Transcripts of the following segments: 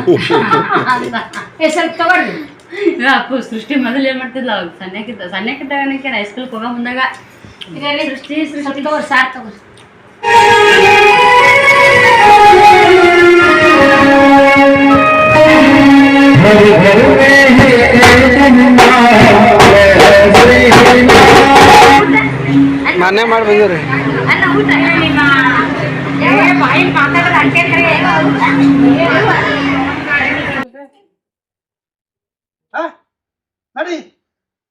ಸ್ವಲ್ಪ ತಗೊಳ್ರಿ ಅಪ್ಪು ಸೃಷ್ಟಿ ಮೊದಲು ಏನ್ ಮಾಡ್ತಿದ್ಲ? ಅವಾಗ ಸಣ್ಣಕ್ಕಿದ್ದ. ಸಣ್ಣಕ್ಕಿದ್ದಾಗ ಹೈಸ್ಕೂಲ್ ಹೋಗೋ ಮುಂದಾಗ ಸೃಷ್ಟಿ ಸೃಷ್ಟಿ. ತಗೋರಿ ಸಾರ್ ತಗೋರಿ ಮನೆ ಮಾಡಿ ಬಂದಿರಿ ಅನ್ನ ಊಟ. ಮಾತಾಡಿದ್ರೆ ಅಂಟೆ ಕರೆ ಹಾ ನಡಿ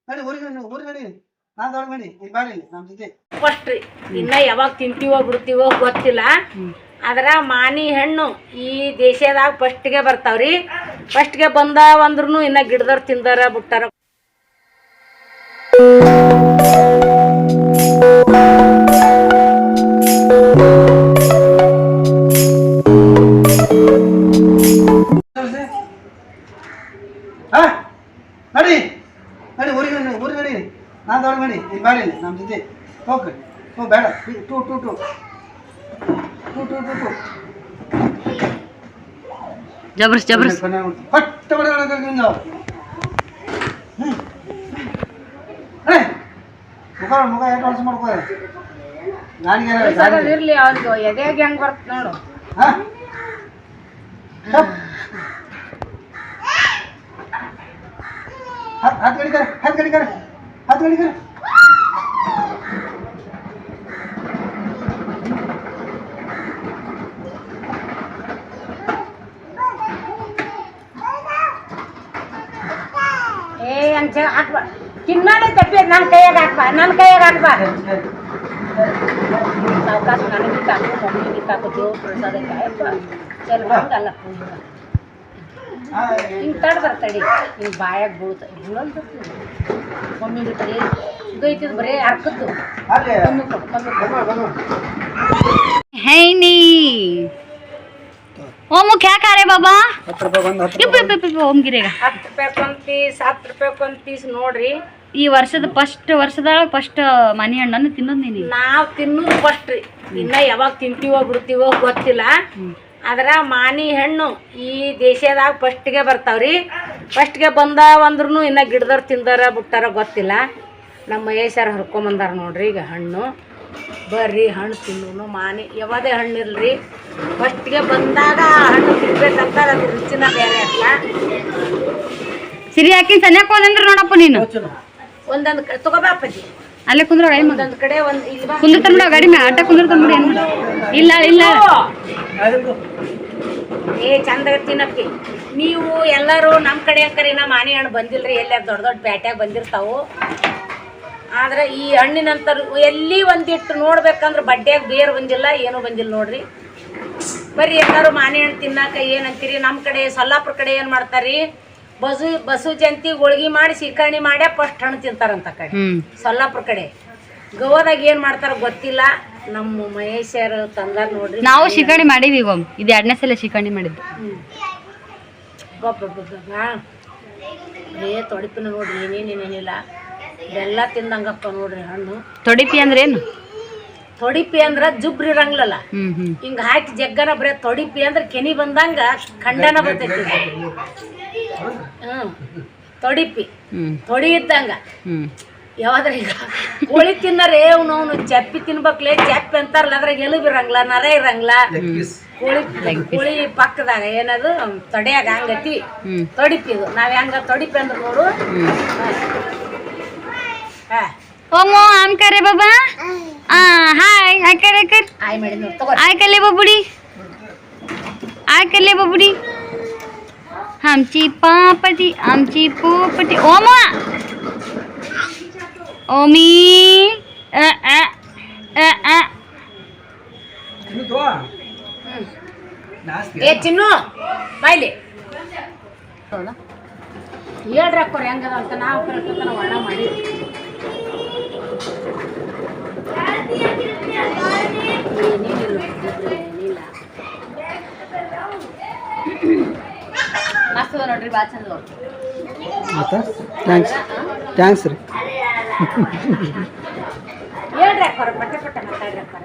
ನಡಿ, ಊರಿಗೆ ಊರಿಗೆ ನಡಿ. ನಾನು ದೊಡ್ಡ ಇಲ್ಲಿ ಬಾರಿ ಇಲ್ಲಿ ನಮ್ಮ ಜೊತೆ. ಫಸ್ಟ್ ಇನ್ನ ಯಾವಾಗ ತಿಂತೀವೋ ಬಿಡ್ತೀವೋ ಗೊತ್ತಿಲ್ಲ. ಆದ್ರ ಮಾನಿ ಹಣ್ಣು ಈ ದೇಶದಾಗ ಫಸ್ಟ್ಗೆ ಬರ್ತಾವ್ರಿ. ಫಸ್ಟ್ಗೆ ಬಂದಾವ ಅಂದ್ರೂ ಇನ್ನ ಗಿಡದವ್ರು ತಿಂದಾರ, ಬಿಟ್ಟಾರ. To to to to to to to ಜಬರ್ಸ್ ಜಬರ್ಸ್ ಪಟ್ಟ ಬಡ ನೀವು ಹ್ಞೂ ಏ ಮುಖ ಮುಖ ಎಷ್ಟು ವರ್ಷ ಮಾಡ್ಕೋ ಗಾಡಿಗೆ ಗಾಡಿ ಇರ್ಲಿ ಅವ್ರಿಗೆ ಎದೆಗೆ ಹೆಂಗ್ ಬರ್ತ ನೋಡು ಹಾಂ हात हात गाडी कर हात गाडी कर हात ಏ ಅಂಚ ಹಾಕ್ಬಾ. ತಿನ್ನಾನೆ ತಪ್ಪಿ ನನ್ನ ಕೈಯಾಗ ಹಾಕ್ಬಾ ನನ್ನ ಕೈಯಾಗ ಹಾಕ್ಬಾ. ಸಾವಕಾಶ ನನಗೆ ಕಾಕು ಮಮ್ಮಿಗೆ ಕಾಕು ದೇವ್ರ ಪ್ರಸಾದ ಚಲ್ ಹಂಗಲ್ಲ. ಹಿಂಗೆ ತಡ ಬರ್ತಡಿ ಹಿಂಗೆ ಬಾಯಾಗ ಬೀಳ್ತ ಬೀಳಲ್ ಮಮ್ಮಿಗೆ ತಡಿ ಇದೈತಿದ್ ಬರೀ ಹರ್ಕದ್ದು ಕಮ್ಮಿ ಕಮ್ಮಿ ಓಮುಕ್ ಕ್ಯಾ ಕಾರೆ ಬಾಬಾ? ಹತ್ತು ರೂಪಾಯಿ ಹತ್ತು ಇಪ್ಪ ಇಪ್ಪ ಹತ್ತು ರೂಪಾಯಿ ಪೀಸ್ ಹತ್ತು ರೂಪಾಯಿ ಒಂದು ಪೀಸ್ ನೋಡ್ರಿ. ಈ ವರ್ಷದ ಫಸ್ಟ್ ವರ್ಷದಾಗ ಫಸ್ಟ್ ಮನಿ ಹಣ್ಣನ್ನು ತಿನ್ನೋದು ನೀನು ನಾವು ತಿನ್ನೋದು ಫಸ್ಟ್ ರೀ. ಇನ್ನ ಯಾವಾಗ ತಿಂತೀವೋ ಬಿಡ್ತೀವೋ ಗೊತ್ತಿಲ್ಲ. ಆದ್ರ ಮಾನಿ ಹಣ್ಣು ಈ ದೇಶದಾಗ ಫಸ್ಟ್ಗೆ ಬರ್ತಾವ್ರಿ. ಫಸ್ಟ್ಗೆ ಬಂದ ಅಂದ್ರೂ ಇನ್ನ ಗಿಡದವ್ರು ತಿಂದಾರ ಬಿಟ್ಟಾರ ಗೊತ್ತಿಲ್ಲ. ನಮ್ಮ ಮಹೇಶ್ ಹರ್ಕೊಂಬಂದಾರ ನೋಡ್ರಿ ಈಗ ಹಣ್ಣು. ಬರ್ರಿ ಹಣ್ಣು ತಿನ್ನೋನು ಮಾನಿ. ಯಾವುದೇ ಹಣ್ಣು ಇಲ್ರಿ ಫಸ್ಟ್ಗೆ ಬಂದಾಗ ಆ ಹಣ್ಣು ಸಿಗ್ಬೇಕಂತ ಅದು ರುಚಿನ ಬೇರೆ ಅಲ್ಲ. ಸಿರಿ ಹಾಕಿ ಸನ್ಯಾಕ ಒಂದಂದ್ರೆ ನೋಡಪ್ಪ ನೀನು. ಒಂದೊಂದು ಕಡೆ ತಗೋಬಾಪಜ್ಜಿ ಅಲ್ಲೇ ಕುಂದ್ರ ಐ ಮಗ. ಒಂದೊಂದು ಕಡೆ ಒಂದು ಇಲ್ಲಿ. ಕುಂದಿರ್ತಾನ ಬಿಡ ಗಾಡಿ ಮೇಲೆ ಆಟ ಕುಂದ್ರ ಬಿಡ ಏನು ಇಲ್ಲ ಇಲ್ಲ. ಏ ಚಂದ ತಿನ್ನಪ್ಪಿ ನೀವು ಎಲ್ಲರೂ ನಮ್ಮ ಕಡೆ ಅಂಕರಿ ನಮ್ಮ ಮಾನಿ ಹಣ್ಣು ಬಂದಿಲ್ರಿ ಎಲ್ಲ ದೊಡ್ಡ ದೊಡ್ಡ ಪ್ಯಾಟ್ಯಾಗ ಬಂದಿರ್ತಾವು. ಆದ್ರೆ ಈ ಹಣ್ಣಿನಂತರ ಎಲ್ಲಿ ಒಂದಿಟ್ಟು ನೋಡ್ಬೇಕಂದ್ರೆ ಬಡ್ಡ್ಯಾಗ ಬೇರ್ ಬಂದಿಲ್ಲ ಏನೂ ಬಂದಿಲ್ಲ ನೋಡ್ರಿ. ಬರೀ ಎಲ್ಲರೂ ಮಾನೆ ಹಣ್ಣು ತಿನ್ನಾಕ ಏನಂತೀರಿ? ನಮ್ಮ ಕಡೆ ಸೊಲ್ಲಾಪುರ ಕಡೆ ಏನು ಮಾಡ್ತಾರೆ ಬಸು ಬಸು ಜಂತಿ ಹೋಳ್ಗಿ ಮಾಡಿ ಸೀಕರಣಿ ಮಾಡ್ಯಾ ಫಸ್ಟ್ ಹಣ್ಣು ತಿಂತಾರಂತ ಕಡೆ. ಸೊಲ್ಲಾಪುರ ಕಡೆ. ಗೋವಾದಾಗ ಏನು ಮಾಡ್ತಾರ ಗೊತ್ತಿಲ್ಲ. ನಮ್ಮ ಮಹೇಶರು ತಂದಾರ ನೋಡ್ರಿ. ನಾವು ಶಿಕಣಿ ಮಾಡಿದ್ವಿ ಈಗ. ಇದು ಎರಡನೇ ಸಲ ಶಿಕಣಿ ಮಾಡಿದ್ದು. ಗೊಬ್ಬ ಏ ತೊಡಪಿನ ನೋಡ್ರಿ ಏನೇನೇನೇನಿಲ್ಲ ಬೆಲ್ಲ ತಿಂದಂಗಪ್ಪ ನೋಡ್ರಿ ಹಣ್ಣು. ತೊಡಿಪಿ ಅಂದ್ರೆ ಏನು? ತೊಡಿಪಿ ಅಂದ್ರ ಜುಬ್ರಿ ಹ್ಮ್ ಹಿಂಗ ಹಾಕಿ ಜಗ್ಗನ ಬರೇ ತೊಡಿಪಿ ಅಂದ್ರೆ ಕೆನಿ ಬಂದಂಗ ಖಂಡನ ಬರ್ತೈತಿ. ಹ್ಮ್ ತೊಡಿಪಿ. ತೊಡಿ ಇದ್ದಂಗ. ಯಾವ್ದ್ರ ಈಗ ಕೋಳಿ ತಿನ್ನರೇ ಅವ್ನು ಅವನು ಚಪ್ಪಿ ತಿನ್ಬೇಕ್ಲೆ ಚಪ್ಪಿ ಅಂತಾರಲ್ಲ ಅದ್ರಾಗ ಎಲುಬು ಇರಂಗಿಲ್ಲ ನರ ಇರಂಗಿಲ್ಲ. ಕೋಳಿ ಕೋಳಿ ಪಕ್ಕದಾಗ ಏನದು ತೊಡೆಯಾಗ ಹಂಗತಿ. ತೊಡಿಪಿ ಇದು. ನಾವ್ ಹೆಂಗ ತೊಡಿಪಿ ಅಂದ್ರೆ ನೋಡು. ಹಾ ಓಮೋ ಆಮ್ करे बाबा आ हाय हाय कर कर ಆಯ್ ಮಾಡಿ ನೋಡಿ ತಗೋ आय कर ले बबुडी आय कर ले बबुडी आमची पापटी आमची पोपटी ओमा ओमी अ अ अ अ ಏ ಚಿನ್ನು ಬಾಯ್ಲಿ ಹೇಳ್ರಿ ಅಕ್ಕೋರ್ ಹೆಂಗದ ಅಂತ ನಾವು ಕರೆಕ್ಟ್ ಒಣ ಮಾಡಿ ಏನೇನಿಲ್ಲ ಏನಿಲ್ಲ ಮಸ್ತ್ ನೋಡ್ರಿ ಬಾ ಚಂದ ಮತ್ತೆ? ಥ್ಯಾಂಕ್ಸ್ ಥ್ಯಾಂಕ್ಸ್ ರೀ. ಹೇಳ್ರಿ ಅಕ್ಕೋರ್ ಪಟ್ಟ ಪಟ್ಟ ಮಾತಾಡ್ರಿ ಅಕ್ಕೋರ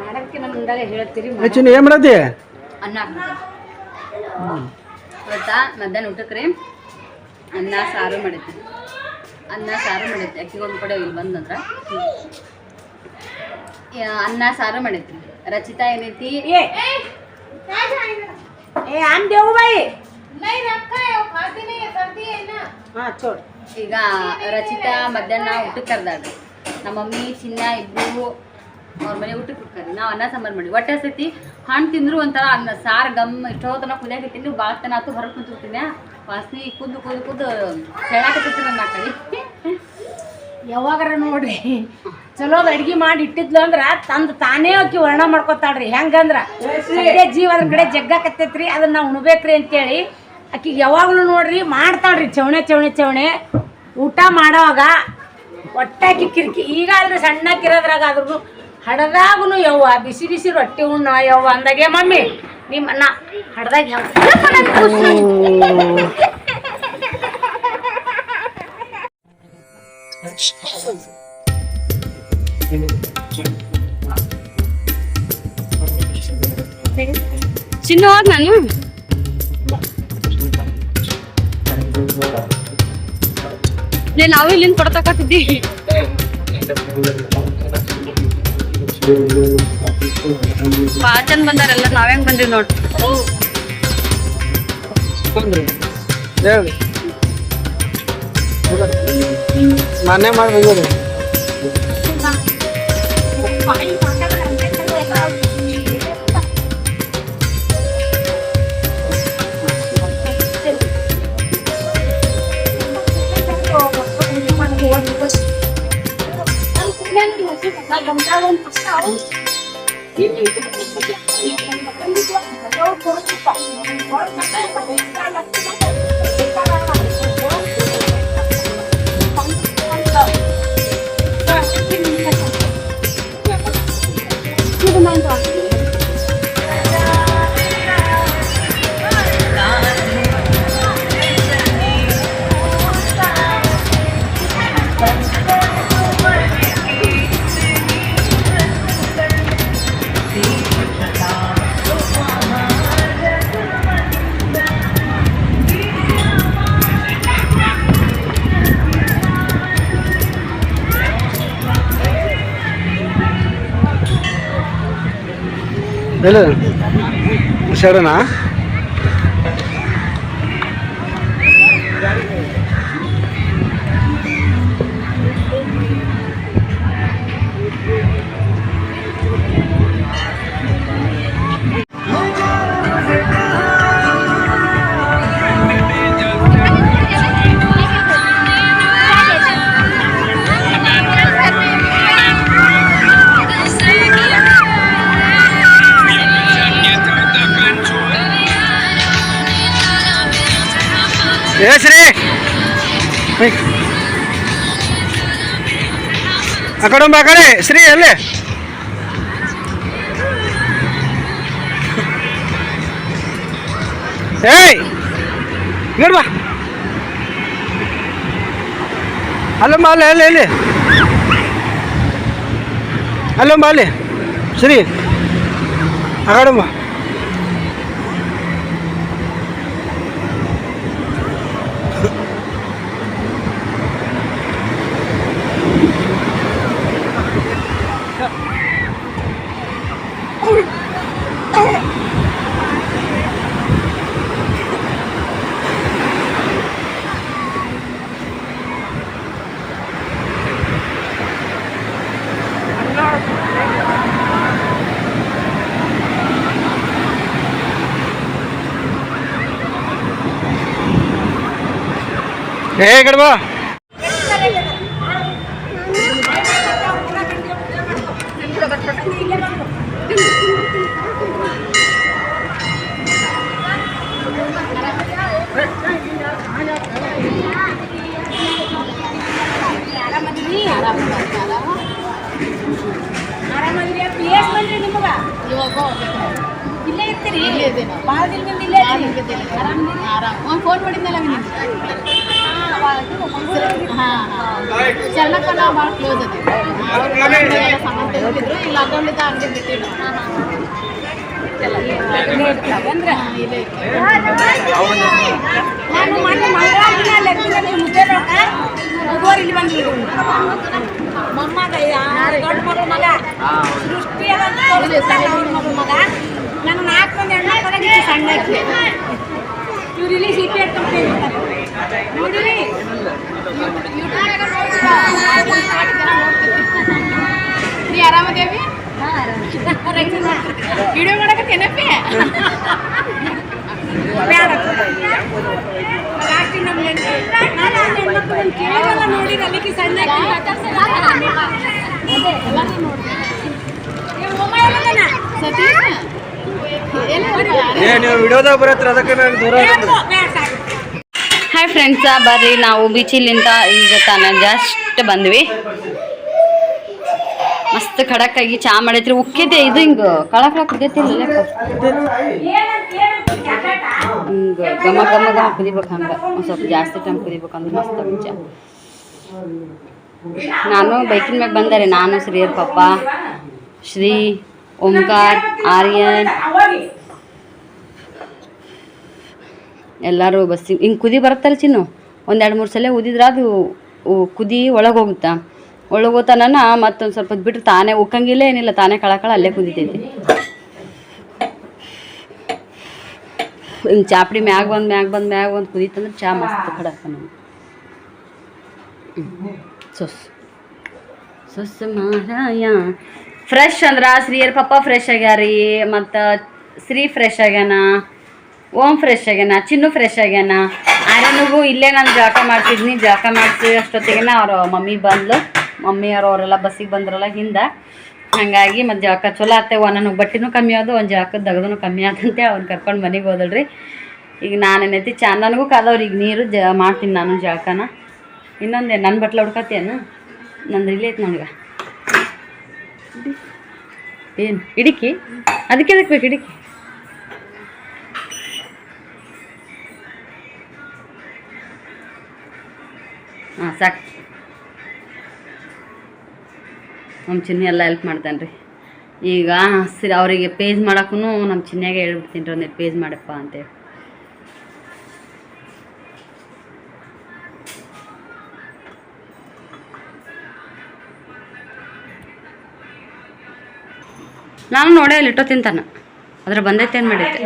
ಮಾಡಕ್ಕೆ ನಮ್ಮ ಮುಂದಾಗ ಹೇಳ್ತೀರಿ ಹೆಚ್ಚಿನ ಏನು ಮಾಡತ್ತಿ? ಅನ್ನ ಗೊತ್ತಾ? ಮಧ್ಯಾಹ್ನ ಊಟಕ್ಕೆ ರೀ ಅನ್ನ ಸಾರು ಮಾಡೈತಿ ಅನ್ನ ಸಾರು ಮಾಡೈತಿ ಅಕ್ಕಿಗೆ ಒಂದು ಕಡೆ ಇಲ್ಲಿ ಬಂದಂದ್ರೆ ನಂತರ. ಅನ್ನ ಸಾರು ಮಾಡೈತಿ ರಚಿತಾ ಏನೈತಿ? ಈಗ ರಚಿತಾ ಮಧ್ಯಾಹ್ನ ಊಟಕ್ಕೆ ಕರ್ದಾಡ್ರಿ ನಮ್ಮ ಮಮ್ಮಿ ಚಿನ್ನ ಇಬ್ರು ಅವ್ರ ಮನೆ ಊಟಕ್ಕೆ ಕರ್ರಿ ನಾವು ಅನ್ನ ಸಾಂಬಾರು ಮಾಡಿ ಒಟ್ಟೆ ಸತಿ ಹಣ್ಣು ತಿಂದ್ರು ಒಂಥರ ಅನ್ನ ಸಾರು ಗಮ್ ಇಷ್ಟೊತ್ತನ ಕುದಿಯಾಕತ್ತೀನಿ ಭಾಳ ತನ ಆತು ಹೊರಗೆ ಕುಂತಿರ್ತೀನಿ. ವಾಸನೆ ಕುದ್ದು ಕುದ್ದು ಕುದ್ದು ಸೆಳಾಕತ್ತೀನಿ ನನ್ನ ಕಡೆ ಯಾವಾಗಾರ ನೋಡ್ರಿ. ಚಲೋ ಅಡ್ಗೆ ಮಾಡಿ ಇಟ್ಟಿದ್ಲು ಅಂದ್ರ ತಂದು ತಾನೇ ಅಕ್ಕಿ ವರ್ಣ ಮಾಡ್ಕೊತಾಳ್ರಿ. ಹೆಂಗಂದ್ರ? ಸದ್ಯ ಜೀವ ಅದ್ರ ಕಡೆ ಜಗ್ಗಾಕತ್ತೈತ್ರಿ ಅದನ್ನ ನಾವು ಉಣ್ಬೇಕ್ರಿ ಅಂತೇಳಿ ಆಕಿಗೆ ಯಾವಾಗ್ಲೂ ನೋಡ್ರಿ ಮಾಡ್ತಾಳ್ರಿ ಚವಣೆ ಚವಣೆ ಚವಣೆ. ಊಟ ಮಾಡೋವಾಗ ಹೊಟ್ಟಾಕಿ ಕಿರಿಕಿ ಈಗ ಆದ್ರೆ ಸಣ್ಣಕ್ಕಿರೋದ್ರಾಗ ಆದ್ರೂ ಹಡದಾಗೂ ಯವ್ವ, ಬಿಸಿ ಬಿಸಿ ರೊಟ್ಟಿ ಉಣ್ಣ ಯವ್ವ ಅಂದಾಗೆ ಮಮ್ಮಿ. ನಿಮ್ಮ ನಾ ಹಡ್ದಾಗ ಚಿನ್ನ ಹೋದ್ ನಾನು? ಲೇ, ನಾವು ಇಲ್ಲಿಂದ ಕೊಡ್ತಕತ್ತಿದ್ದಿ ಭಾಳ ಚಂದ ಬಂದಾರೆಲ್ಲ ನಾವ್ ಹೆಂಗ್ ಬಂದಿವಿ ನೋಡ್ರಿ ಹೇಳಿ. ಮನೆ ಮಾಡಿ ಬಂದಿರಿ ಹೇಳು ಹುಷಾರನಾ ಏ ಆ ಕಡೆ ಒಂಬ ಆ ಕಡೆ ಶ್ರೀ ಅಲ್ಲೇ ಏಯ್ ಇಗಡ್ ಬಾ ಅಲ್ಲಮ್ಮ ಅಲ್ಲೇ ಅಲ್ಲೇ ಅಲ್ಲಿ ಅಲ್ಲಮ್ಮ ಅಲ್ಲಿ ಶ್ರೀ ಆ ಕಡೆ ಬಾ ಏ ಈ ಕಡೆ ಬಾ ಆರಾಮದಿರಿ ಪಿ ಎಸ್ ಬಂದ್ರಿ ನಿಮಗ ಇಲ್ಲೇ ಇರ್ತೀರಿ ಭಾಳ ದಿನದಿಂದ ಇಲ್ಲೇ ಇರ್ತೀರಿ ಆರಾಮದಿರಿ ಫೋನ್ ಮಾಡಿದ್ನಲ್ಲ ಚೆನ್ನಕ್ಕ ನಾವು ಭಾಳ ಕ್ಲೋಸ್ ಅದೇ. ಸಾಮಾನು ತೆಗೆದಿದ್ರು ಹಂಗೆ ಇಲ್ಲೇ ಇಲ್ಲೇ ನಾನು ಮೊನ್ನೆ ಮುದ್ದೆ ಇಲ್ಲಿ ಮೊಮ್ಮಗ ದೊಡ್ಡ ಮಗ ಸೃಷ್ಟಿ ಮಗು ನನ್ನ ನಾಲ್ಕು ಮಂದಿ ಹೆಣ್ಣು ಮಕ್ಕಳಿಗೆ ಈಕಿ ಸಣ್ಣ ಆಕಿ ಇವ್ರು ಇಲ್ಲಿ ಸಿ ಪಿ ಎಡ್ ಕಂಪ್ನಿ ನೋಡಿರಿ ನೀ ಆರಾಮದೇವಿ ವಿಡಿಯೋ ಮಾಡಕತ್ತೇನಪ್ಪಿ ಬೇಡ ನೋಡಿ ಅಲ್ಲಿಗೆ ಸಣ್ಣ ಆಕಿ ಏ, ಒಮ್ಮ ಎಲ್ಲದನ? ಸತೀಶ್ ಎಲ್ಲಿ ಏ ನೀವು ವಿಡಿಯೋದಾಗ ಬರತ್ರ ಅದಕ್ಕೆ ನಾನು ದೂರ ಫ್ರೆಂಡ್ಸ ಬರ್ರಿ, ನಾವು ಬೀಚಿಲಿಂದ ಈಗ ತಾನ ಜಸ್ಟ್ ಬಂದ್ವಿ. ಮಸ್ತ್ ಖಡಕ್ಕಾಗಿ ಚಾ ಮಾಡೈತ್ರಿ ಉಕ್ಕಿದೆ ಇದು ಹಿಂಗ ಕಳಕಳ ಚಾಕ್ಲೇಟಾ? ಹಿಂಗ ಘಮ ಘಮ ಘಮ ಕುದಿಬೇಕು ಹಂಗ. ಒಂದ್ ಸ್ವಲ್ಪ ಜಾಸ್ತಿ ಟೈಮ್ ಕುದಿಬೇಕಂದ್ರೆ ಮಸ್ತ್ ಮುಂಚೆ ಚಾ ನಾನು ಬೈಕಿನ ಮ್ಯಾಗ ಬಂದಾರೆ ನಾನು ಶ್ರೀಯರ್ ಪಪ್ಪ, ಶ್ರೀ ಓಂಕಾರ್, ಆರ್ಯನ್ ಅವಾಗಿ. ಎಲ್ಲರೂ ಬಸ್ಸಿಗೆ ಹಿಂಗೆ ಕುದಿ ಬರುತ್ತಲ್ಲ ಚಿನ್ನು? ಒಂದು ಎರಡು ಮೂರು ಸಲ ಉದಿದ್ರೆ ಅದು ಕುದಿ ಒಳಗೆ ಹೋಗುತ್ತಾ? ಒಳಗೆ ಹೋಗ್ತಾನ ಮತ್ತೊಂದು ಸ್ವಲ್ಪ ಬಿಟ್ಟು ಬಿಟ್ರೆ ತಾನೇ ಉಕ್ಕಂಗಿಲ್ಲ, ಏನಿಲ್ಲ, ತಾನೇ ಕಳಕಳ ಅಲ್ಲೇ ಕುದಿತೈತಿ. ಹಿಂಗೆ ಚಾಪಡಿ ಮ್ಯಾಗ ಬಂದು ಮ್ಯಾಗ ಬಂದು ಮ್ಯಾಗ ಬಂದು ಕುದೀತಂದ್ರೆ ಚಾ ಮಸ್ತ್ ಕಡಕ ನಮ್ಗೆ. ಸೊಸ್. ಸೊಸ್ ಮಾರಾಯ. ಫ್ರೆಶ್ ಅಂದ್ರೆ ಶ್ರೀಯರ್ ಪಪ್ಪ ಫ್ರೆಶ್ ಆಗ್ಯಾರಿ, ಮತ್ತು ಶ್ರೀ ಫ್ರೆಶ್ ಆಗ್ಯಾನ. ಓಂ ಫ್ರೆಶ್ ಆಗ್ಯಾನ ಚಿನ್ನು ಫ್ರೆಶ್ ಆಗ್ಯಾನ ಆರ್ಯನಿಗೂ ಇಲ್ಲೇ ನಾನು ಜಳಕ ಮಾಡ್ತಿದ್ನಿ, ಜಳಕ ಮಾಡಿಸಿ ಅಷ್ಟೊತ್ತಿಗೆ ಅವ್ರ ಮಮ್ಮಿ ಬಂದ್ಲು. ಮಮ್ಮಿ ಅವ್ರು ಅವರೆಲ್ಲ ಬಸ್ಸಿಗೆ ಬಂದ್ರಲ್ಲ ಹಿಂದೆ. ಹಾಗಾಗಿ ಮತ್ತು ಜಳಕ ಚಲೋ ಆತೇವ. ನನಗೆ ಬಟ್ಟಿನೂ ಕಮ್ಮಿ ಆದವು, ಒಂದು ಜಳಕದ ದಗದೂ ಕಮ್ಮಿ ಆದಂತೆ ಅವ್ನು ಕರ್ಕೊಂಡು ಮನೆಗೆ ಹೋದಳ್ರಿ. ಈಗ ನಾನೇನೈತಿ ಚಾ, ನನಗೂ ಕಾದವ್ರಿ, ಈಗ ನೀರು ಜ ಮಾಡ್ತೀನಿ ನಾನು ಜಳಕನ. ಇನ್ನೊಂದೇ ನನ್ನ ಬಟ್ಲು ಹುಡ್ಕತ್ತೇನು ನಂದು ಇಲ್ಲೇ ಐತೆ ನನಗೆ. ಏನು, ಹಿಡಿಕಿ? ಅದಕ್ಕೆ ಅದಕ್ಕೆ ಬೇಕು ಇಡಿಕಿ ಹಾಂ ಸಾಕು. ನಮ್ಮ ಚಿನ್ನಿ ಎಲ್ಲ ಹೆಲ್ಪ್ ಮಾಡ್ತಾನೆ ರೀ. ಈಗ ಸಿರಿ ಅವರಿಗೆ ಪೇಜ್ ಮಾಡೋಕ್ಕೂ ನಮ್ಮ ಚಿನ್ನಿಯಾಗೆ ಹೇಳ್ಬಿಡ್ತೀನಿ ರೀ ಒಂದಿಟ್ಟು ಪೇಜ್ ಮಾಡಪ್ಪ ಅಂತೇಳಿ. ನಾನು ನೋಡೇ ಅಲ್ಲಿ ಇಟ್ಟೋ ತಿಂತಾನ ಅದ್ರ ಬಂದೈತೆ ಏನು ಮಾಡೈತೆ.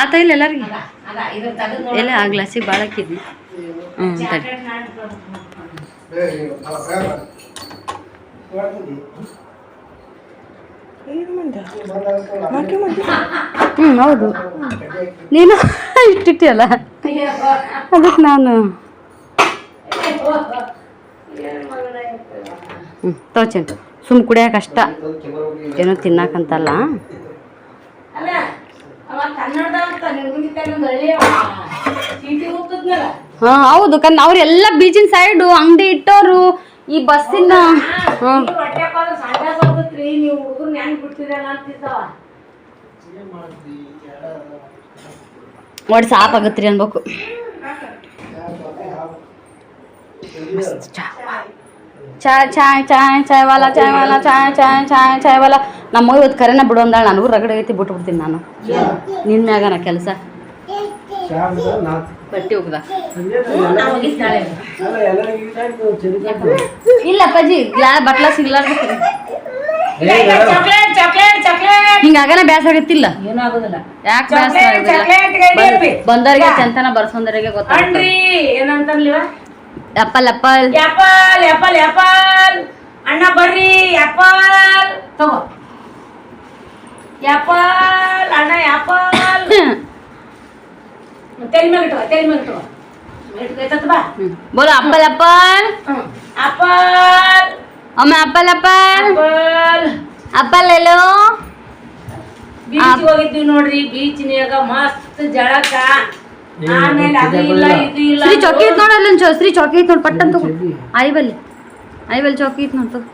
ಆತ ಇಲ್ಲ ಎಲ್ಲರಿಗೆ? ಎಲ್ಲ ಆ ಗ್ಲಾಸಿಗೆ ಭಾಳ ಹಾಕಿದ್ವಿ. ಹ್ಞೂ ತಡಿ. ಹ್ಞೂ ಹೌದು. ನೀನು ಇಟ್ಟಿಟ್ಟಿಯಲ್ಲ ಅದಕ್ಕೆ ನಾನು ಹ್ಞೂ ತೋಚನ್ ಸುಮ್ ಕುಡಿಯೋಕೆ ಅಷ್ಟ. ಏನೋ ತಿನ್ನಕಂತಲ್ಲ. ಹಾಂ ಹೌದು ಕನ್ ಅವ್ರೆಲ್ಲ ಬೀಚಿನ ಸೈಡ್ ಅಂಗಡಿ ಇಟ್ಟೋರು ಈ ಬಸ್ಸಿನ ಒಡ್ ಆಗತ್ರಿ ಅನ್ಬೇಕು ಚಾಯ್ ಚಾಯ್ ಚಾಯ್ ಚಾಯ್ ವಾಲ ಚಾಯ್ ವಾಲ ಚಾಯ್ ಚಾಯ್ ಚಾಯ್ ಚಾಯ್ ವಾಲ ನಮ್ಮ ಇವತ್ತು ಕರೆನ ಬಿಡು ಅಂದಾಳ. ನನಗೂ ರಗಡೆ ಐತಿ ಬಿಟ್ಟು ಬಿಡ್ತೀನಿ ನಾನು ನಿನ್ನ ಮ್ಯಾಗನ ಕೆಲಸ. ಬಟ್ಟೆ ಹೋಗ್ದ ಇಲ್ಲ ಅಪ್ಪಾಜಿ ಗ್ಲಾ ಬಟ್ಲ ಸಿಗ್ಲಾರ್ದು. ಚಾಕ್ಲೇಟ್ ಚಾಕ್ಲೇಟ್ ಚಾಕ್ಲೇಟ್ ಹಿಂಗಾಗನ ಬ್ಯಾಸ ಆಗತ್ತಿಲ್ಲ ಯಾಕೆ ಬ್ಯಾಸ ಬಂದವರಿಗೆ ಚಂತನ ಬರ್ಸೋಂದರಿಗೆ ಗೊತ್ತಾಗ್ತದೆ. ಆಪಲ್ ಆಪಲ್ ಆಪಲ್ ಅಣ್ಣ ಬರ್ರಿ. ಆಪಲ್ ತಗೋ. ಆಪಲ್ ಅಣ್ಣ ಆಪಲ್ ತೆಲ್ ಮ್ಯಾಗ ಇಟ್ಕೋ ತೆಲ್ ಮ್ಯಾಗ ಇಟ್ಕೋ ಇಟ್ಕೈತತ್ ಬಾ ಬೋಲ ಅಪ್ಪಲ್ ಅಪ್ಪಲ್. ಹ್ಮ್. ಆಪಲ್ ಒಮ್ಮೆ ಅಪ್ಪಲ್ ಅಪ್ಪಲ್. ಆಪಲ್ ಅಪ್ಪಲ್ ಎಲ್ಲೋ? ಬೀಚ್ ಹೋಗಿದ್ವಿ ನೋಡ್ರಿ ಬೀಚ್ನ್ಯಾಗ ಮಸ್ತ್ ಜಳಕ. ಆಮೇಲೆ ಅದು ಇಲ್ಲ ಇದು ಇಲ್ಲ ಶ್ರೀ ಚೌಕಿ ಐತ್ ನೋಡ ಅಲ್ಲೊಂದ್ ಚೌ ಶ್ರೀ ಚೌಕಿ ಐತ್ ನೋಡ್ ಪಟ್ ಅಂತ ಆಯ್ ಬಲ್ಲಿ ಚೌಕಿ ಐತ್ ನೋಡ್ ತಗೋ.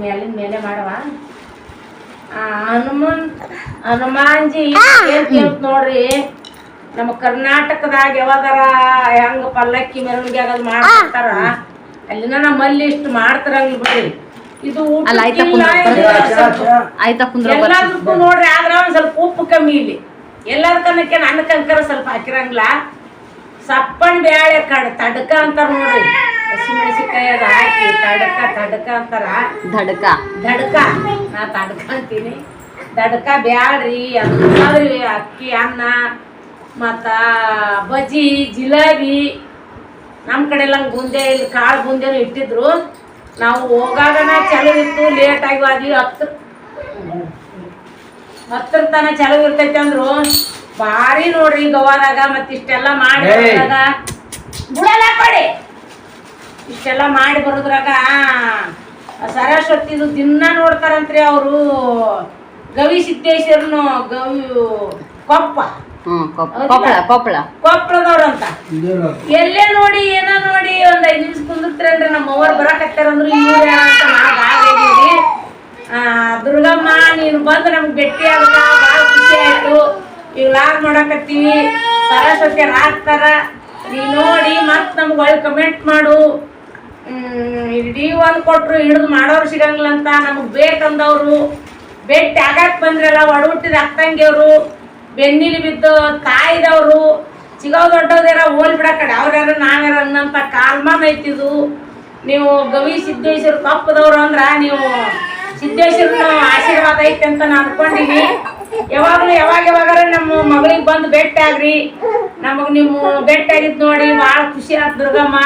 ಮೇಲಿನ ಮೇಲೆ ಮಾಡವ? ಹನುಮನ್ ಹನುಮಾನ್ಜಿ ಏನ್ ಕೇಳ್ತ ನೋಡ್ರಿ ನಮ್ಮ ಕರ್ನಾಟಕದಾಗ ಯಾವಾಗಾರ ಹೆಂಗ ಪಲ್ಲಕ್ಕಿ ಮೆರವಣಿಗೆ ಆಗದ್ ಮಾಡ್ತಾರ ಅಲ್ಲಿನ ನಮ್ಮಲ್ಲಿ ಇಷ್ಟು ಮಾಡ್ತಾರಂಗ್ ಬಿಡ್ರಿ. ಇದು ಎಲ್ಲದಕ್ಕೂ ನೋಡ್ರಿ ಆದ್ರ ಒಂದ್ ಸ್ವಲ್ಪ ಉಪ್ಪು ಕಮ್ಮಿ ಇಲ್ಲಿ. ಎಲ್ಲದಕ್ಕನ್ನಕ್ಕೆ ನನ್ನ ಕಂಕರ ಸ್ವಲ್ಪ ಹಾಕಿರಂಗಿಲ್ಲ. ಸಪ್ಪನ್ ಬ್ಯಾಳೆ ಕಡ್ ತಡಕ ಅಂತಾರ ನೋಡ್ರಿ. ಹಸಿಮೆಣಸಿಕಾಯಿ ಅದ ಹಾಕಿ ತಡಕ ತಡಕ ಅಂತಾರ. ಧಡಕ. ದಡ್ಕ ನಾ ತಡಕ ಅಂತೀನಿ. ದಡ್ಕ ಬ್ಯಾಳ್ರಿ ಅದ್ರಿ ಅಕ್ಕಿ ಅನ್ನ ಮತ್ತ ಬಜ್ಜಿ ಜಿಲೇಬಿ. ನಮ್ಮ ಕಡೆ ಎಲ್ಲ ಬುಂದೆ ಇಲ್ಲಿ ಕಾಳು ಬುಂದೆನೂ ಇಟ್ಟಿದ್ರು. ನಾವು ಹೋಗಾಗನ ಚಲೋ ಇತ್ತು ಲೇಟ್ ಆಗಿ ಹತ್ತು ಹತ್ತರ ತನ ಚಲೋ ಇರ್ತೈತೆ ಅಂದ್ರು. ಭಾರಿ ನೋಡ್ರಿ ಗವಾದಾಗ ಮತ್ತಿಷ್ಟೆಲ್ಲ ಮಾಡಿ. ಬರೋದ್ರಾಗ. ಬಿಡಲ್ಲ ಕೊಡಿ. ಇಷ್ಟೆಲ್ಲ ಮಾಡಿ ಬರೋದ್ರಾಗ ಸರಸ್ವತಿದು ದಿನ ನೋಡ್ತಾರಂತ್ರಿ ಅವರು. ಗವಿ ಸಿದ್ದೇಶ್ವರನು ಗವಿ ಕೊಪ್ಪ. ಕೊಪ್ಪಳ ಕೊಪ್ಪಳ. ಕೊಪ್ಪಳದವ್ರಂತ ಎಲ್ಲೇ ನೋಡಿ ಏನೋ ನೋಡಿ ಒಂದ್ ಐದ್ ನಿಮಿಷ ಕುಂದಿರ್ತಾರನ್ರಿ? ನಮ್ಮ ಅವ್ರು ಬರಕತ್ತಾರಂದ್ರು ಇವ್ರು ಅಂತ ನಾವ್ ದುರ್ಗಮ್ಮ ನೀನು ಬಂದು ನಮ್ಗೆ ಭೇಟಿ ಆಗ ಭಾಳ ಖುಷಿ ಆಯ್ತು. ಈಗ ಲಾಗ್ ಮಾಡಾಕತ್ತೀವಿ. ಸರಸ್ವತಿ ಹಾಕ್ತಾರ ನೀ ನೋಡಿ ಮತ್ ನಮ್ಗೆ ಒಳ್ಳೆ ಕಮೆಂಟ್ ಮಾಡು. ಇಡೀ ಒಂದು ಕೊಟ್ರು ಹಿಡಿದು ಮಾಡೋರು ಸಿಗಂಗಿಲ್ಲ ಅಂತ ನಮಗೆ ಬೇಕಂದವರು. ಬೆಟ್ಟಿ ಆಗಕ್ಕೆ ಬಂದ್ರಲ್ಲ, ಒಡಹುಟ್ಟಿದ ಅಕ್ಕಂಗಿಯವರು ಬೆನ್ನಿಲಿ ಬಿದ್ದು ತಾಯಿದವರು ಸಿಗೋ ದೊಡ್ಡವ್ದಾರ ಹೋಲ್ ಬಿಡಕಡೆ. ಅವ್ರ್ಯಾರ ನಾವ್ಯಾರ ಅನ್ನಂತ ಕಾಲ್ಮಾನ್ ಐತಿದು. ನೀವು ಗವಿ ಸಿದ್ದೇಶ್ವರ ಕಪ್ಪದವ್ರು ಅಂದ್ರ ನೀವು ಸಿದ್ದೇಶ್ವರನ ಆಶೀರ್ವಾದ ಐತೆ ಅಂತ ನಾನು ಅನ್ಕೊಂಡಿನಿ. ಯಾವಾಗಲೂ ಯಾವಾಗ ಯಾವಾಗಾರ ನಮ್ಮ ಮಗಳಿಗೆ ಬಂದು ಬೆಟ್ಟ ಆಗ್ರಿ. ನಮಗ್ ನೀವು ಬೆಟ್ಟ ಆಗಿದ್ ನೋಡಿ, ಭಾಳ ಖುಷಿ ಆತ್ ದುರ್ಗಮ್ಮ.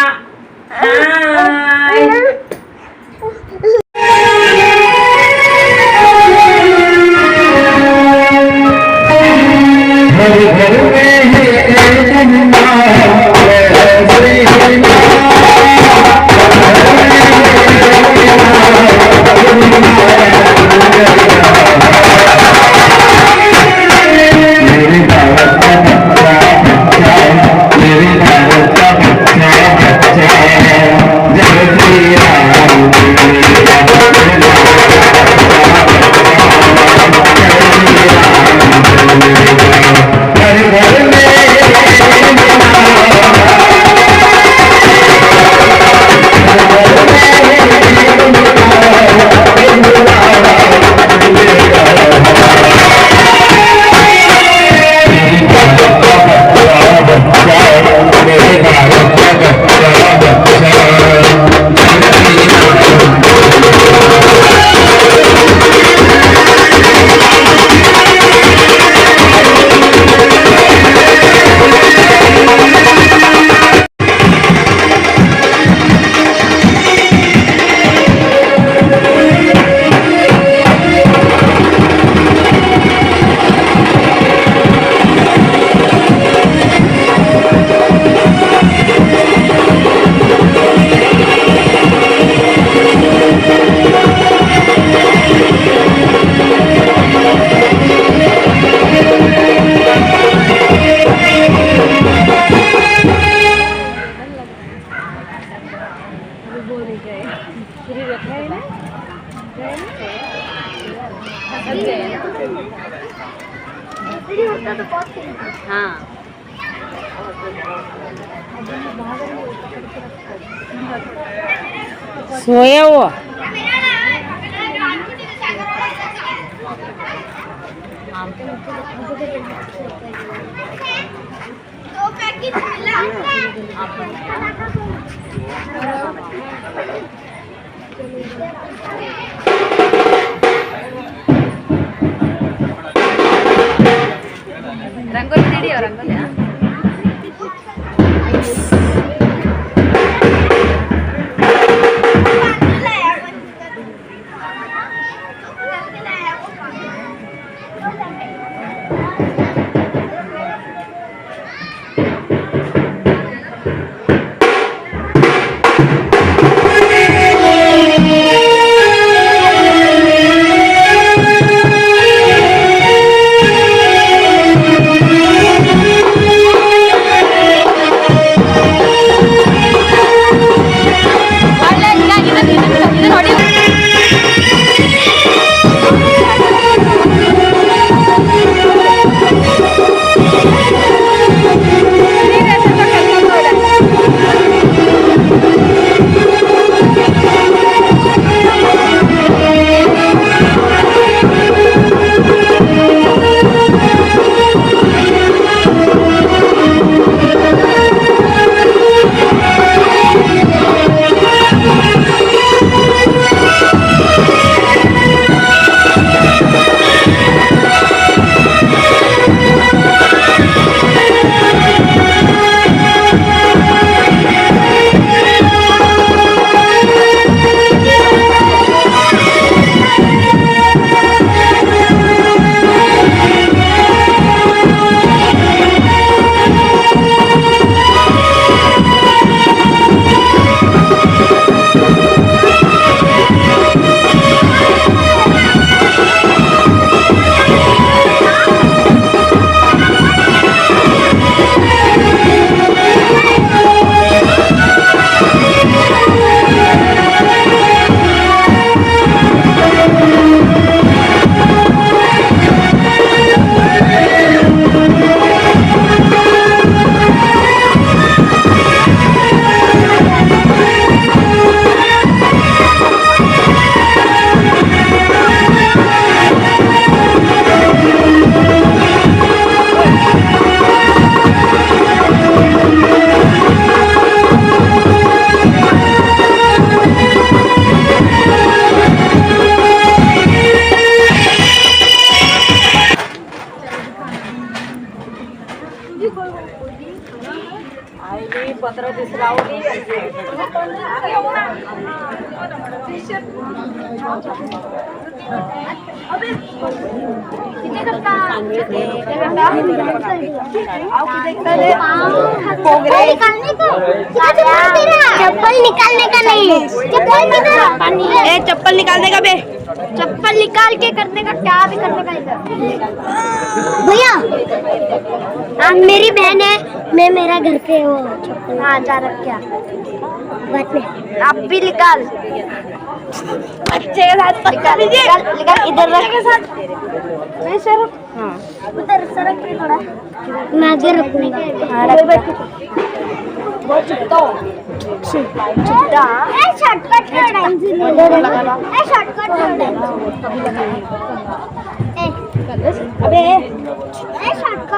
Thank you. चप्पल निकालने का नहीं। चप्पल निकालने का बे। चप्पल निकाल के करने का क्या भी करने का इधर? भैया मेरी बहन है। मैं मेरा घर पे वो हाँ जा रख क्या में आप भी निकाल। बच्चे के साथ निकाल निकाल निकाल इधर रख। के साथ। मैं सर हाँ। उधर सरक के थोड़ा। मैं आगे रखूँगा। हाँ रख बहुत चिपता चिपता ए शॉर्टकट का डांस ए शॉर्टकट का डांस। अबे ए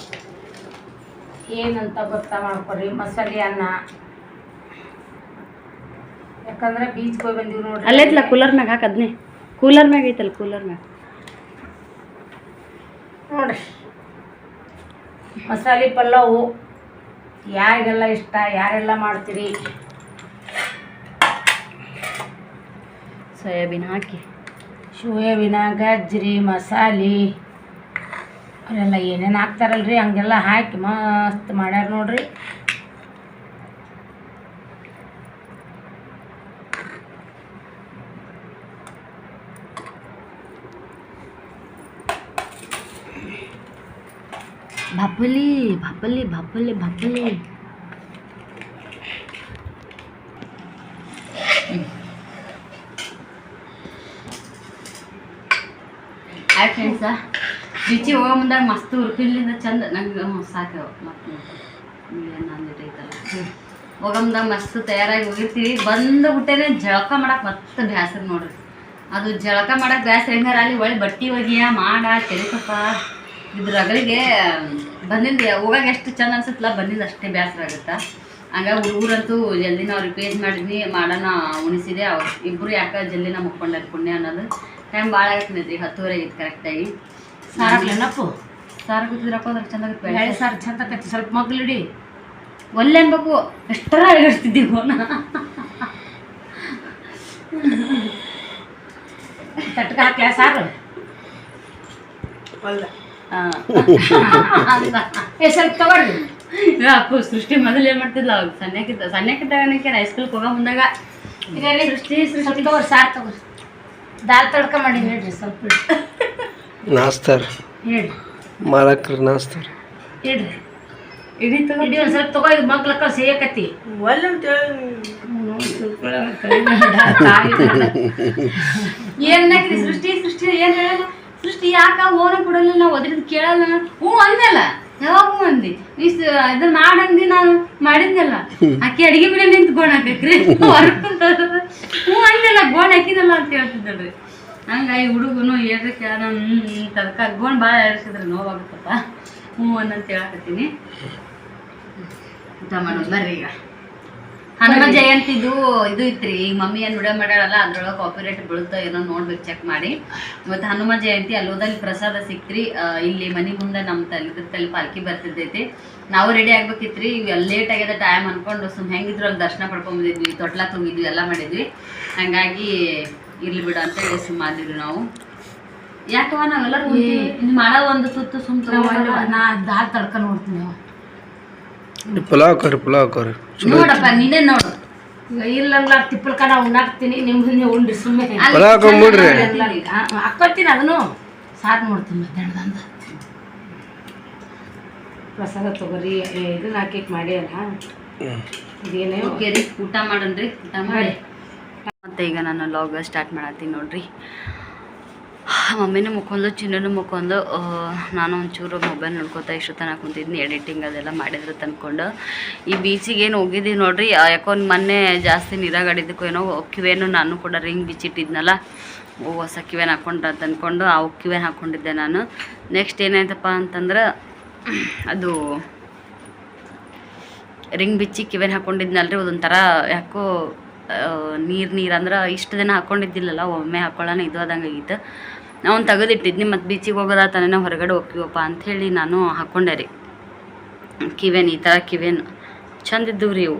ಏನಂತ ಗೊತ್ತಾ ಮಾಡ್ಕೊಡ್ರಿ ಮಸಾಲೆ ಅನ್ನ. ಯಾಕಂದ್ರೆ ಬೀಚ್ ಹೋಗಿ ಬಂದೀವಿ ನೋಡ್ರಿ. ಅಲ್ಲೈತಲ್ಲ ಕೂಲರ್ ಮ್ಯಾಗ ಹಾಕದ್ನೆ ಕೂಲರ್ ಮ್ಯಾಗ ಐತಲ್ಲ ಕೂಲರ್ ಮ್ಯಾಗ ನೋಡ್ರಿ. ಮಸಾಲೆ ಪಲಾವು ಯಾರಿಗೆಲ್ಲ ಇಷ್ಟ ಯಾರೆಲ್ಲ ಮಾಡ್ತೀರಿ? ಸೋಯಾಬೀನ್ ಹಾಕಿ. ಸೋಯಾಬೀನ ಗಜ್ಜರಿ ಮಸಾಲೆ. ಅವರೆಲ್ಲ ಏನೇನು ಹಾಕ್ತಾರಲ್ರಿ? ಹಂಗೆಲ್ಲ ಹಾಕಿ ಮಸ್ತ್ ಮಾಡ್ಯಾರ ನೋಡ್ರಿ. ಭಾಪಲಿ ಭಾಪಲಿ ಭಾಪಲಿ ಭಾಪಲಿ. ಆಯ್ತು ಫ್ರೆಂಡ್ಸ ರುಚಿ ಹೋಗೋ ಮುಂದಾಗ ಮಸ್ತ್ ಉರ್ಪಿಲ್ಲಿಂದ ಚಂದ. ನಂಗೆ ಸಾಕು ಮತ್ತೆ ಐತಲ್ಲ. ಹೋಗೋ ಮುಂದಾಗ ಮಸ್ತ್ ತಯಾರಾಗಿ ಹೋಗಿರ್ತೀವಿ. ಬಂದು ಬಿಟ್ಟೇನೆ ಜಳಕ ಮಾಡಕ್ಕೆ ಮತ್ತೆ ಬ್ಯಾಸರ ನೋಡ್ರಿ. ಅದು ಜಳಕ ಮಾಡಕ್ಕೆ ಬ್ಯಾಸರ ಹೆಂಗಾರ ಅಲ್ಲಿ ಒಳ್ಳೆ ಬಟ್ಟೆ ಒಗಿಯ ಮಾಡ, ಕೆಲಸಪ್ಪ. ಇದ್ರ ಅಗಲಿಗೆ ಬಂದಿಂದ ಹೋಗಾಗ ಎಷ್ಟು ಚಂದ ಅನ್ಸುತ್ತಲ್ಲ, ಬಂದಿಂದ ಅಷ್ಟೇ ಬೇಸರ ಆಗುತ್ತಾ. ಹಂಗಾಗಿ ಹುಡುಗರಂತೂ ಜಲ್ದಿ ನಾವು ರಿಪೇರ್ ಮಾಡಿದ್ವಿ ಮಾಡೋಣ ಉಣಿಸಿದೆ. ಅವ್ರು ಇಬ್ಬರು ಯಾಕೆ ಜಲ್ದಿನ ಮುಕ್ಕೊಂಡಾರ ಪುಣ್ಯ ಅನ್ನೋದು. ಟೈಮ್ ಭಾಳ ಆಗತ್ತೆ ಹತ್ತುವರೆ ಆಗಿತ್ತು ಕರೆಕ್ಟಾಗಿ ಸಾರಪ್ಪ ಸಾರು ಕೂತಿದ್ರಪ್ಪ ಅದ್ರ ಚಂದ ಬೇಳೆ ಸಾರು ಚಂದ ಆಕೈತಿ. ಸ್ವಲ್ಪ ಮಗ್ಲಿಡಿ ಒಲ್ಲೆ ಅನ್ಬೇಕು. ಎಷ್ಟರ ಅಳಗಿಸ್ತಿದ್ದೀವಿ ಅವನ ತಟ್ಕ ಹಾಕ್ಲ ಸಾರು? ಏ ಸ್ವಲ್ಪ ತಗೊಳ್ರಿ. ಅಪ್ಪು ಸೃಷ್ಟಿ ಮೊದಲು ಏನು ಮಾಡ್ತಿದ್ಲ? ಅವಾಗ ಸಣ್ಣಕ್ಕಿದ್ದ ಸಣ್ಣಕ್ಕಿದ್ದಾಗ ಹೈಸ್ಕೂಲ್ಗೆ ಹೋಗೋ ಮುಂದಾಗ ಸೃಷ್ಟಿ ಸ್ವಲ್ಪ ಸೃಷ್ಟಿ ತಗೋರಿ ಸಾರು ತಗೋರಿ ದಾಲ್ ತಡ್ಕ ಮಾಡಿ ಹೇಳ್ರಿ ಸ್ವಲ್ಪ ನಾಸ್ತಾರ ಹೇಳ್ರಿ ಮಾಲಕ್ರು ನಾಸ್ತಾರ ಹೇಳ್ರಿ ಇಡೀ ತಗೋ ಇಡಿ ಒಂದು ಸ್ವಲ್ಪ ತಗೋ ಇದು ಮಗ್ಲಕ್ಕ ಸೇಯಕತ್ತಿ ಏನ್ ಹಾಕಿದಿ ಸೃಷ್ಟಿ? ಸೃಷ್ಟಿ ಏನ್ ಹೇಳಲ್ಲ ಸೃಷ್ಟಿ ಯಾಕ ಓನ ಕೊಡಲ್ಲ? ನಾವು ಅದ್ರದ್ದು ಕೇಳಲ್ಲ. ಹ್ಞೂ ಅಂದಲ್ಲ ಯಾವಾಗ ಹ್ಞೂ ಅಂದಿ? ಇಸ್ ಇದು ಮಾಡಂದಿ ನಾನು. ಮಾಡಿದ್ನಲ್ಲ. ಆಕೆ ಅಡಿಗೆ ಮೇಲೆ ನಿಂತು ಗೋಣ ಹಾಕಕ್ರಿ ಹೂ ಹ್ಞೂ ಅಂದಲ್ಲ ಗೋಣ ಹಾಕಿದಲ್ಲ ಅಂತ ಹೇಳ್ತಿದ್ದಲ್ರಿ. ಹಂಗಾಗಿ ಹುಡುಗನು ಹೇಳ್ರಿ ನಾನು ಅದಕ್ಕೆ ಗೋಣ್ ಭಾಳ ಹೇಳ್ಸಿದ್ರೆ ನೋವಾಗುತ್ತಪ್ಪ ಹ್ಞೂ ಅನ್ನಂತ ಹೇಳಕತ್ತೀನಿ. ಊಟ ಮಾಡೋದು ಬರ್ರಿ ಈಗ. ಹನುಮ ಜಯಂತಿದು ಇದು ಇತ್ರಿ ಈಗ ಮಮ್ಮಿ ಏನು ವಿಡಿಯೋ ಮಾಡ್ಯಾಳಲ್ಲ ಅದ್ರೊಳಗೆ ಕಾಪಿರೇಟ್ ಬೀಳುತ್ತೋ ಏನೋ ನೋಡ್ಬೇಕು ಚೆಕ್ ಮಾಡಿ. ಇವತ್ತು ಹನುಮ ಜಯಂತಿ ಅಲ್ಲಿ ಹೋದಲ್ಲಿ ಪ್ರಸಾದ ಸಿಕ್ತ್ರಿ ಇಲ್ಲಿ ಮನೆ ಮುಂದೆ ನಮ್ಮ ತಲೆ ತಲೆ ಪಾಲ್ಕಿ ಬರ್ತಿದ್ದೈತಿ. ನಾವು ರೆಡಿ ಆಗ್ಬೇಕಿತ್ರಿ ಎಲ್ಲ ಲೇಟ್ ಆಗ್ಯದ ಟೈಮ್ ಅನ್ಕೊಂಡು ಸುಮ್ ಹೆಂಗಿದ್ರು ಅಲ್ಲಿ ದರ್ಶನ ಪಡ್ಕೊಂಬಂದಿದ್ವಿ ತೊಟ್ಲ ತುಂಬಿದ್ವಿ ಎಲ್ಲ ಮಾಡಿದ್ವಿ. ಹಂಗಾಗಿ ಇರ್ಲಿ ಬಿಡು ಅಂತ ಹೇಳಿ ಸುಮ್ಮ ಆದಿವ್ರಿ ನಾವು. ಯಾಕವ ನಾವೆಲ್ಲರೂ ಇದು ಮಾಡೋ ಒಂದು ಸುತ್ತ ಸುಮ್ ನಾ ದಾರ್ ತಡ್ಕ ನೋಡ್ತೀನಿ ಪಲಾವ್ ಕರಿ ಪಲಾವ್ ಕರಿ. ನೋಡಪ್ಪ ನೀನೇ ನೋಡು. ಇಲ್ಲಲ್ಲ ತಿಪ್ಪಲ್ಕ ನಾ ಉಣ್ಣಾಕ್ತೀನಿ ನಿಮ್ಮ ನೀವು ಉಂಡ್ರಿ ಸುಮ್ಮನೆ ಹಾಕ್ಕೊಳ್ತೀನಿ ಅದನ್ನು. ಸಾರು ನೋಡ್ತೀನಿ ಮಧ್ಯಾಹ್ನದಂದ ಪ್ರಸಾದ ತಗೋರಿ ಏ, ಇದನ್ನ ಹಾಕಿ ಮಾಡಿ ಅಲ್ಲ. ಇದೇನೇ? ಊಟ ಮಾಡನ್ರಿ ಊಟ ಮಾಡಿ. ಮತ್ತೆ ಈಗ ನಾನು ಲಾಗ್ ಸ್ಟಾರ್ಟ್ ಮಾಡತ್ತೀನಿ ನೋಡ್ರಿ. ಮಮ್ಮಿನೂ ಮುಕ್ಕೊಂಡು ಚಿನ್ನೂ ಮುಕ್ಕೊಂಡು ನಾನು ಒಂಚೂರು ಮೊಬೈಲ್ ನೋಡ್ಕೊತಾ ಇಷ್ಟು ತನಕ ಕುಂತಿದ್ನಿ ಎಡಿಟಿಂಗ್ ಅದೆಲ್ಲ ಮಾಡಿದ್ರೆ ತಂದ್ಕೊಂಡು. ಈ ಬೀಚಿಗೆ ಏನು ಹೋಗಿದ್ದೀವಿ ನೋಡ್ರಿ? ಯಾಕೋ ಮೊನ್ನೆ ಜಾಸ್ತಿ ನೀರಾಗಾಡಿದ್ದಕ್ಕೂ ಏನೋ ಕಿವೇನು ನಾನು ಕೂಡ ರಿಂಗ್ ಬಿಚ್ಚಿಟ್ಟಿದ್ನಲ್ಲ ಹೊಸ ಕಿವೇನು ಹಾಕೊಂಡ್ರೆ ತಂದ್ಕೊಂಡು, ಆ ಕಿವೇನು ಹಾಕ್ಕೊಂಡಿದ್ದೆ ನಾನು. ನೆಕ್ಸ್ಟ್ ಏನಾಯ್ತಪ್ಪ ಅಂತಂದ್ರೆ, ಅದು ರಿಂಗ್ ಬಿಚ್ಚಿ ಕಿವೆನ್ ಹಾಕ್ಕೊಂಡಿದ್ನಲ್ರಿ ಅದೊಂಥರ ಯಾಕೋ ನೀರು ನೀರು ಅಂದ್ರೆ ಇಷ್ಟು ದಿನ ಹಾಕ್ಕೊಂಡಿದ್ದಿಲ್ಲಲ್ಲ ಒಮ್ಮೆ ಹಾಕೊಳ್ಳೋಣ ಇದು ಆದಂಗೆ ಆಗಿತ್ತು ನಾವು ತೆಗೆದಿಟ್ಟಿದ್ನಿ ಮತ್ತು ಬೀಚಿಗೆ ಹೋಗೋದ ತಾನೇ ಹೊರಗಡೆ ಹೋಗ್ತೀವಪ್ಪ ಅಂಥೇಳಿ ನಾನು ಹಾಕ್ಕೊಂಡೆ ರೀ. ಕಿವೆನ್ ಈ ಥರ ಕಿವೆನ್ ಚಂದ ಇದ್ದವು ರೀ ಇವು.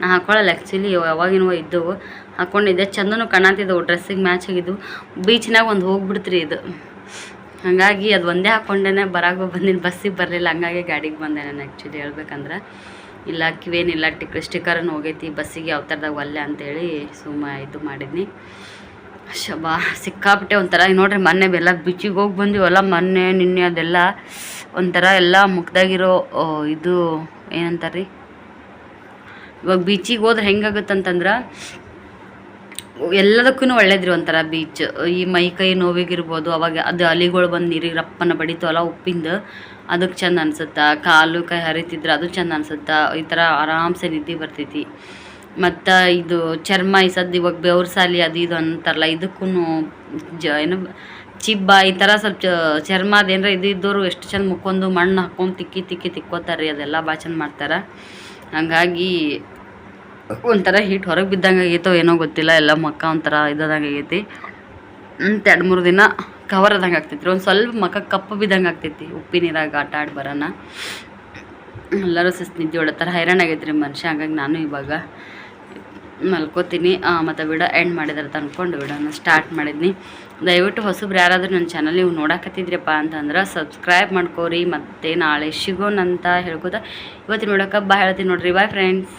ನಾ ಹಾಕೊಳ್ಳಲ್ಲ ಆ್ಯಕ್ಚುಲಿ ಯಾವಾಗಿನವ ಇದ್ದವು. ಹಾಕ್ಕೊಂಡಿದ್ದೆ ಚಂದನೂ ಕಾಣತಿದ್ದವು ಡ್ರೆಸ್ಸಿಗೆ ಮ್ಯಾಚ್ ಆಗಿದ್ದವು ಬೀಚ್ನಾಗ ಒಂದು ಹೋಗ್ಬಿಡ್ತ್ರಿ ಇದು. ಹಾಗಾಗಿ ಅದು ಒಂದೇ ಹಾಕ್ಕೊಂಡೇನೆ ಬರಾಗ ಬಂದಿನ ಬಸ್ಸಿಗೆ ಬರಲಿಲ್ಲ, ಹಂಗಾಗಿ ಗಾಡಿಗೆ ಬಂದೆ ನಾನು ಆ್ಯಕ್ಚುಲಿ ಹೇಳ್ಬೇಕಂದ್ರೆ. ಇಲ್ಲ, ಕಿವೇನಿಲ್ಲ ಟಿಕ್ ಸ್ಟಿಕರನ್ನು ಹೋಗೈತಿ, ಬಸ್ಸಿಗೆ ಯಾವ ಥರದಾಗ ಒಲ್ಲೆ ಅಂತೇಳಿ ಸುಮ್ಮ ಇದು ಮಾಡಿದ್ನಿ. ಶಬಾ ಸಿಕ್ಕಾಬಿಟ್ಟೆ ಒಂಥರ ನೋಡ್ರಿ ಮೊನ್ನೆ ಬೆಲ್ಲ ಬಿಚ್ಚಿಗೆ ಹೋಗಿ ಬಂದಿವಲ್ಲ ಮೊನ್ನೆ, ನಿನ್ನೆ ಅದೆಲ್ಲ ಒಂಥರ ಎಲ್ಲ ಮುಖದಾಗಿರೋ ಇದು ಏನಂತಾರೆ ಇವಾಗ ಬೀಚಿಗೆ ಹೋದ್ರೆ ಹೆಂಗಾಗುತ್ತಂತಂದ್ರೆ ಎಲ್ಲದಕ್ಕೂ ಒಳ್ಳೇದ್ರಿ ಒಂಥರ ಬೀಚ್ ಈ ಮೈ ಕೈ ನೋವಿಗಿರ್ಬೋದು, ಅವಾಗ ಅದು ಅಲಿಗಳು ಬಂದು ನೀರಿಗೆ ರಪ್ಪನ ಬಡಿತಾವಲ್ಲ ಉಪ್ಪಿಂದ. ಅದಕ್ಕೆ ಚಂದ ಅನ್ಸುತ್ತೆ? ಕಾಲು ಕೈ ಹರಿತಿದ್ರೆ ಅದು ಚಂದ ಅನ್ಸುತ್ತೆ? ಈ ಥರ ಆರಾಮ್ಸೆ ನಿದ್ದೆ ಬರ್ತೈತಿ. ಮತ್ತು ಇದು ಚರ್ಮ, ಈ ಸದ್ದು ಇವಾಗ ಬೆವ್ರ ಸಾಲಿ ಅದು ಇದು ಅಂತಾರಲ್ಲ ಇದಕ್ಕೂ ಜ, ಏನು, ಚಿಬ್ಬ, ಈ ಥರ ಸ್ವಲ್ಪ ಚರ್ಮ ಅದೇನಾರ ಇದು ಇದ್ದವರು ಎಷ್ಟು ಚಂದ ಮುಕ್ಕೊಂಡು ಮಣ್ಣು ಹಾಕ್ಕೊಂಡು ತಿಕ್ಕಿ ತಿಕ್ಕಿ ತಿಕ್ಕೋತಾರೆ ರೀ ಅದೆಲ್ಲ ಭಾಳ ಚಂದ ಮಾಡ್ತಾರೆ. ಹಂಗಾಗಿ ಒಂಥರ ಹೀಟ್ ಹೊರಗೆ ಬಿದ್ದಂಗೆ ಆಗೈತೋ ಏನೋ ಗೊತ್ತಿಲ್ಲ, ಎಲ್ಲ ಮಕ್ಕ ಒಂಥರ ಇದಾದಂಗೆ ಆಗೈತಿ ಎರಡು ಮೂರು ದಿನ ಕವರ್ ಆದಂಗೆ ಆಗ್ತೈತಿ ಒಂದು ಸ್ವಲ್ಪ ಮಖ ಕಪ್ಪು ಬಿದ್ದಂಗೆ ಆಗ್ತೈತಿ. ಉಪ್ಪಿ ನೀರಾಗ ಆಟ ಆಡಿ ಬರೋಣ ಎಲ್ಲರೂ ಸುಸ್ತು ನಿದ್ದೆ ಹೈರಾಣ ಆಗೈತೆ ರೀ ಮನುಷ್ಯ. ಹಂಗಾಗಿ ನಾನು ಇವಾಗ ಮಲ್ಕೋತೀನಿ. ಮತ್ತು ವಿಡಿಯೋ ಎಂಡ್ ಮಾಡಿದ್ರೆ ತಂದ್ಕೊಂಡು ವಿಡಿಯೋನ ಸ್ಟಾರ್ಟ್ ಮಾಡಿದ್ನಿ. ದಯವಿಟ್ಟು ಹೊಸಬ್ರು ಯಾರಾದರೂ ನನ್ನ ಚಾನಲ್ ನೀವು ನೋಡಕತ್ತಿದ್ರಪ್ಪ ಅಂತಂದ್ರೆ ಸಬ್ಸ್ಕ್ರೈಬ್ ಮಾಡ್ಕೋರಿ. ಮತ್ತು ನಾಳೆ ಸಿಗೋಣಂತ ಹೇಳ್ಕೊತ. ಇವತ್ತಿನ ನೋಡೋಕೆ ಬಾ ಹೇಳ್ತೀನಿ ನೋಡ್ರಿ. Bye friends